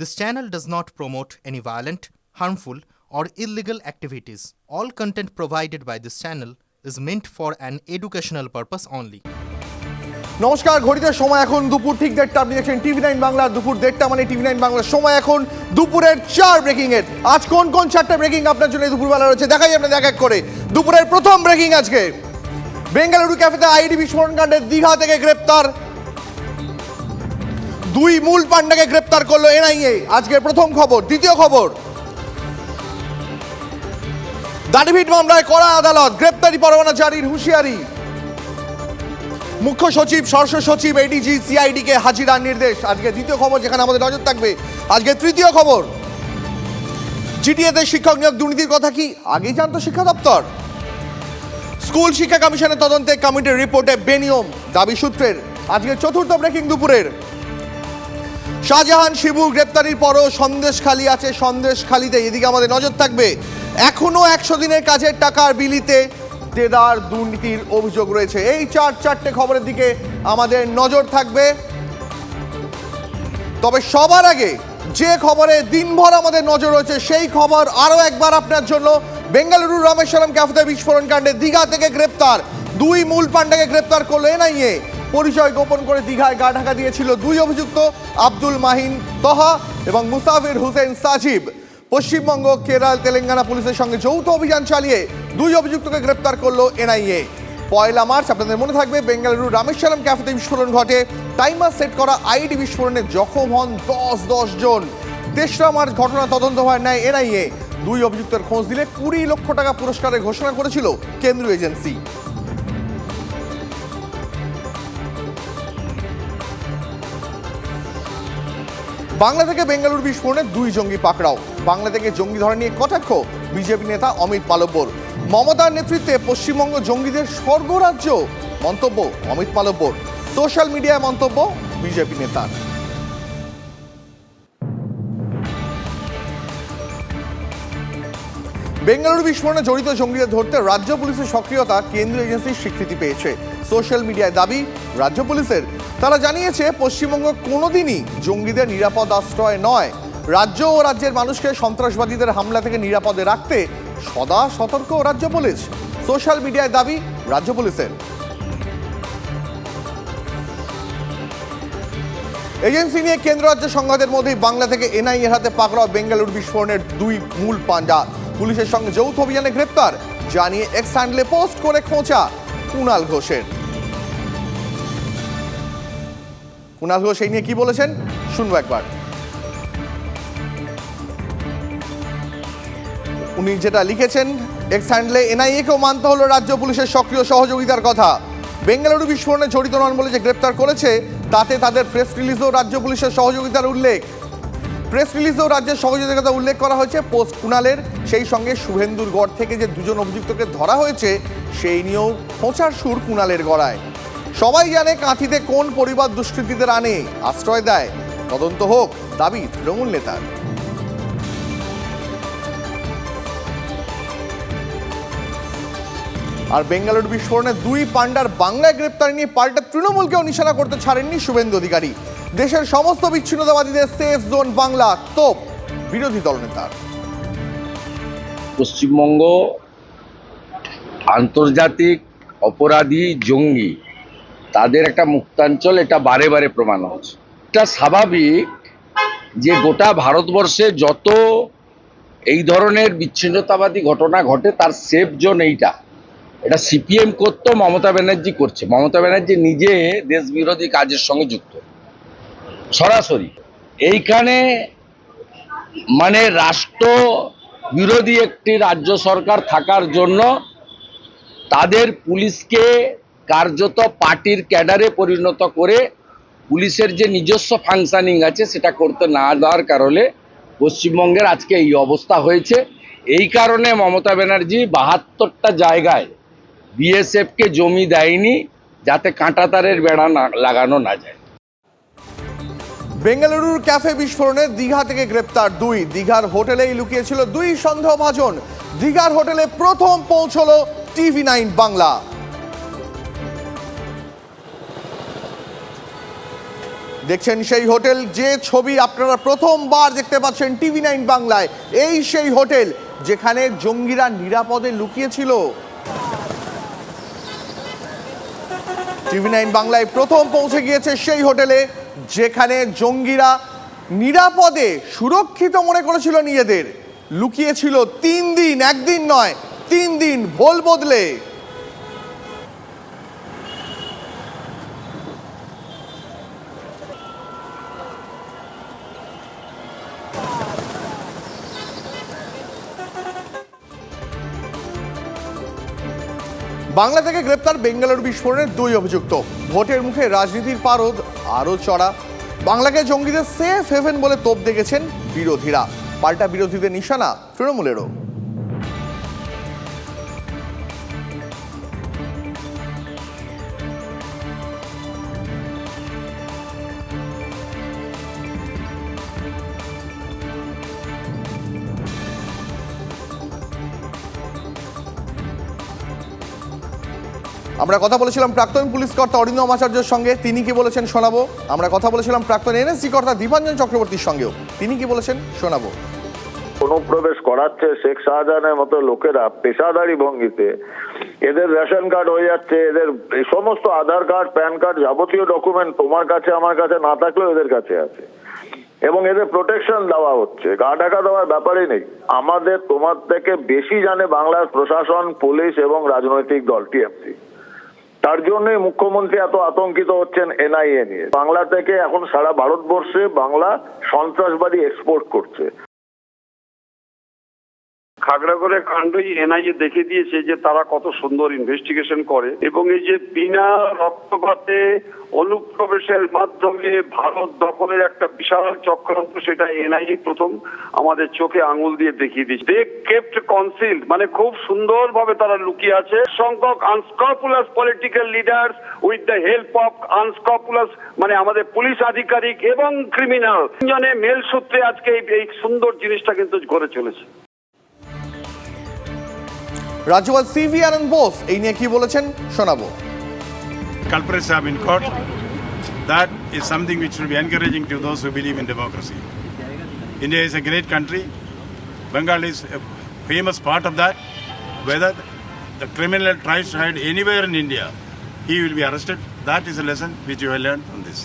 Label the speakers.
Speaker 1: This channel does not promote any violent, harmful, or illegal activities. All content provided by this channel is meant for an educational purpose only.
Speaker 2: নমস্কার ঘড়িতে সময় এখন দুপুর ঠিক দেড়টা। আপনি দেখছেন টিভি নাইন বাংলার দুপুর দেড়টা মানে টিভি নাইন বাংলার সময় এখন দুপুরের চার ব্রেকিং এর। আজ কোন কোন চারটা ব্রেকিং আপনার জন্য দুপুরবেলা রয়েছে দেখাই আপনাদের এক এক করে। দুপুরের প্রথম ব্রেকিং আজকে। বেঙ্গালুরু ক্যাফেতে আইডি বিস্ফোরণ কাণ্ডে দীঘা থেকে গ্রেপ্তার। দুই মূল পান্ডাকে গ্রেপ্তার করল এনআইএ। আজকের প্রথম খবর, দ্বিতীয় খবর। দাড়িভিট মামলায় কড়া আদালত, গ্রেপ্তারি পরোয়ানা জারির হুঁশিয়ারি। মুখ্য সচিব ষষ্ঠ সচিব এডিজি সিআইডি কে হাজিরার নির্দেশ। আজকে দ্বিতীয় খবর যেখানে আমাদের নজর থাকবে। আজকে তৃতীয় খবর। জিটিএতে শিক্ষক নিয়োগ দুর্নীতির কথা কি? আগেই জানতো শিক্ষা দপ্তর। স্কুল শিক্ষা কমিশনের তদন্তে কমিটির রিপোর্টে বেনিয়ম, দাবি সূত্রের। আজকে চতুর্থ ব্রেকিং দুপুরের। শাহজাহান শিবু গ্রেপ্তারির পরও সন্দেশ খালি আছে, সন্দেশ খালিতে। এদিকে আমাদের নজর থাকবে, এখনও একশো দিনের কাজের টাকার বিলিতে দেদার দুর্নীতির অভিযোগ রয়েছে। এই চার চারটে খবরের দিকে আমাদের নজর থাকবে। তবে সবার আগে যে খবরে দিনভর আমাদের নজর রয়েছে, সেই খবর আরও একবার আপনার জন্য বেঙ্গালুরু রামেশ্বরম ক্যাফেতে বিস্ফোরণ কাণ্ডে দীঘা থেকে গ্রেপ্তার। দুই মূল পাণ্ডাকে গ্রেপ্তার করল এনআইএ। পরিচয় গোপন করে দীঘায় গা ঢাকা দিয়েছিল দুই অভিযুক্ত, আব্দুল মাহিন তহা এবং মুসাফির হুসেন সাজিব। পশ্চিমবঙ্গ, কেরাল, তেলেঙ্গানা পুলিশের সঙ্গে যৌথ অভিযান চালিয়ে দুই অভিযুক্তকে গ্রেপ্তার করল এনআইএ। পয়লা মার্চ আপনাদের মনে থাকবে বেঙ্গালুরু রামেশ্বরম ক্যাফেতে বিস্ফোরণ ঘটে। টাইমার সেট করা আইডি বিস্ফোরণে জখম হন দশ দশ জন। তেসরা মার্চ ঘটনা তদন্ত হয় নেয় এনআইএ। দুই অভিযুক্তের খোঁজ দিলে কুড়ি লক্ষ টাকা পুরস্কারের ঘোষণা করেছিল কেন্দ্রীয় এজেন্সি। বাংলা থেকে বেঙ্গালুরু বিস্ফোরণে দুই জঙ্গি পাকড়াও। বাংলা থেকে জঙ্গি ধরা নিয়ে কটাক্ষ বিজেপি নেতা অমিত মালব্যর মমতার নেতৃত্বে পশ্চিমবঙ্গ জঙ্গিদের স্বর্গরাজ্য মন্তব্য অমিত মালব্যর সোশ্যাল মিডিয়ায় মন্তব্য বিজেপি নেতার। বেঙ্গালুরু বিস্ফোরণে জড়িত জঙ্গিদের ধরতে রাজ্য পুলিশের সক্রিয়তা কেন্দ্রীয় এজেন্সির স্বীকৃতি পেয়েছে। সোশ্যাল মিডিয়ায় দাবি, রাজ্য পুলিশের তারা জানিয়েছে, পশ্চিমবঙ্গ কোনোদিনই জঙ্গিদের নিরাপদ আশ্রয় নয়। রাজ্য ও রাজ্যের মানুষকে সন্ত্রাসবাদীদের হামলা থেকে নিরাপদে রাখতে সদা সতর্ক রাজ্য পুলিশ। সোশ্যাল মিডিয়ায় দাবি, রাজ্য পুলিশের। এজেন্সি নিয়ে কেন্দ্র রাজ্য সংঘাতের মধ্যেই বাংলা থেকে এনআইএর হাতে পাকড়াও বেঙ্গালুরু বিস্ফোরণের দুই মূল পাঞ্জা। পুলিশের সঙ্গে যৌথ অভিযানে গ্রেপ্তার। জানিয়ে এক্স হ্যান্ডলে পোস্ট করে খোঁচা কুণাল ঘোষের। কুণাল ঘোষ এই নিয়ে কি বলেছেন? শুনব একবার। উনি যেটা লিখেছেন এক্স হ্যান্ডলে এনআইএকেও মানতে হলো, রাজ্য পুলিশের সক্রিয় সহযোগিতার কথা। বেঙ্গালুরু বিস্ফোরণে জড়িত নন বলে যে গ্রেপ্তার করেছে, তাতে তাদের প্রেস রিলিজেও রাজ্য পুলিশের সহযোগিতার উল্লেখ। প্রেস রিলিজেও রাজ্যের সহযোগিতার কথা উল্লেখ করা হয়েছে পোস্ট কুণালের। সেই সঙ্গে শুভেন্দুর গড় থেকে যে দুজন অভিযুক্তকে ধরা হয়েছে, সেই নিয়েও খোঁচার সুর কুণালের গড়ায়। সবাই জানে কাঁথিতে কোন পরিবার দুষ্কৃতীদের আনে। আশ্রয় দেয়। তদন্ত হোক, দাবি তৃণমূল নেতার। আর বেঙ্গালুরু বিস্ফোরণে দুই পান্ডার বাংলায় গ্রেপ্তার নিয়ে পাল্টা তৃণমূলকেও নিশানা করতে ছাড়েননি শুভেন্দু অধিকারী। দেশের সমস্ত বিচ্ছিন্নতাবাদীদের সেফ জোন বাংলা, তোপ, বিরোধী দল দলনেতার
Speaker 3: পশ্চিমবঙ্গ আন্তর্জাতিক অপরাধী জঙ্গি তাদের একটা মুক্তাঞ্চল, এটা বারে বারে প্রমাণ হচ্ছে। এটা স্বাভাবিক যে গোটা ভারতবর্ষে যত এই ধরনের বিচ্ছিন্নতাবাদী ঘটনা ঘটে, তার সেফ জোন এইটা। এটা সিপিএম করতো, মমতা ব্যানার্জি করছে। মমতা ব্যানার্জি নিজে দেশ বিরোধী কাজের সঙ্গে যুক্ত। সরাসরি। এইখানে মানে রাষ্ট্র বিরোধী একটি রাজ্য সরকার থাকার জন্য তাদের পুলিশকে কার্যত পার্টির ক্যাডারে পরিণত করে পুলিশের যে নিজস্ব ফাংশনিং আছে, সেটা করতে না দেওয়ার কারণে পশ্চিমবঙ্গের আজকে এই অবস্থা হয়েছে। এই কারণে মমতা ব্যানার্জি বাহাত্তরটা জায়গায় বিএসএফকে জমি দেয়নি, যাতে কাঁটাতারের বেড়া লাগানো না যায়।
Speaker 2: বেঙ্গালুরুর ক্যাফে বিস্ফোরণে দীঘা থেকে গ্রেপ্তার দুই। দীঘার হোটেলেই লুকিয়েছিল দুই সন্দেহভাজন। দীঘার হোটেলে প্রথম পৌঁছলো টিভি নাইন বাংলা। দেখছেন সেই হোটেল, যে ছবি আপনারা প্রথমবার দেখতে পাচ্ছেন টিভি নাইন বাংলায়, এই সেই হোটেল যেখানে জঙ্গিরা নিরাপদে লুকিয়েছিল। টিভি নাইন বাংলায় প্রথম পৌঁছে গিয়েছে সেই হোটেলে, যেখানে জঙ্গিরা নিরাপদে, সুরক্ষিত মনে করেছিল নিজেদের। লুকিয়েছিল তিন দিন, একদিন নয়, তিন দিন ভোল বদলে। বাংলা থেকে গ্রেপ্তার বেঙ্গালুরু বিস্ফোরণের দুই অভিযুক্ত। ভোটের মুখে রাজনীতির পারদ, আরও চড়া। বাংলাকে জঙ্গিদের সেফ হেভেন বলে তোপ দেখেছেন বিরোধীরা। পাল্টা বিরোধীদের নিশানা তৃণমূলেরও। আমরা কথা বলেছিলাম প্রাক্তন পুলিশ কর্তা অরিন্দম আচার্যের সঙ্গে, তিনি কি বলেছেন শোনাবো? আমরা কথা বলেছিলাম প্রাক্তন এনএসজি কর্তা দীপাঞ্জন চক্রবর্তীর সঙ্গেও, তিনি কি বলেছেন শোনাবো?
Speaker 4: অনুপ্রবেশ করাচ্ছে শেখ শাহজাহানের মতো লোকেরা পেশাদারি ভঙ্গিতে। এদের রেশন কার্ড হয়ে যাচ্ছে, এদের সমস্ত আধার কার্ড, প্যান কার্ড যাবতীয় ডকুমেন্ট তোমার কাছে, আমার কাছে না থাকলেও এদের কাছে আছে। এবং এদের প্রোটেকশন দেওয়া হচ্ছে, গা ঢাকা দেওয়ার ব্যাপারই নেই। আমাদের তোমার থেকে বেশি জানে বাংলার প্রশাসন, পুলিশ এবং রাজনৈতিক দল, টিএমসি। তার জন্যই মুখ্যমন্ত্রী এত আতঙ্কিত হচ্ছেন এনআইএ নিয়ে। বাংলা থেকে এখন সারা ভারতবর্ষে বাংলা সন্ত্রাসবাদী এক্সপোর্ট করছে।
Speaker 5: খাগড়াগড়ের কাণ্ডই এনআইএ দেখে দিয়েছে যে তারা কত সুন্দর ইনভেস্টিগেশন করে এবং এই যে বিনা রক্তপাতে অনুপ্রবেশের মাধ্যমে ভারত দখলের একটা বিশাল চক্রান্ত, সেটা এনআইএ প্রথম আমাদের চোখে আঙুল দিয়ে দেখিয়ে দিয়েছে। দে কেপ্ট কনসিল মানে খুব সুন্দরভাবে তারা লুকিয়ে আছে। সংখ্যক unscrupulous political leaders with the help of unscrupulous মানে আমাদের পুলিশ আধিকারিক এবং ক্রিমিনাল তিনজনে মেল সূত্রে আজকে এই- সুন্দর জিনিসটা কিন্তু করে চলেছে।
Speaker 2: রাজ্যপাল সিভি আনন্দ বোস এই নিয়ে কি বলেছেন শোনাবো
Speaker 6: culprits have been caught. That is something which should be encouraging to those who believe in democracy. India is a great country. Bengal is a famous part of that. Whether the criminal tries to hide anywhere in India, he will be arrested. That is a lesson which you have learned from this.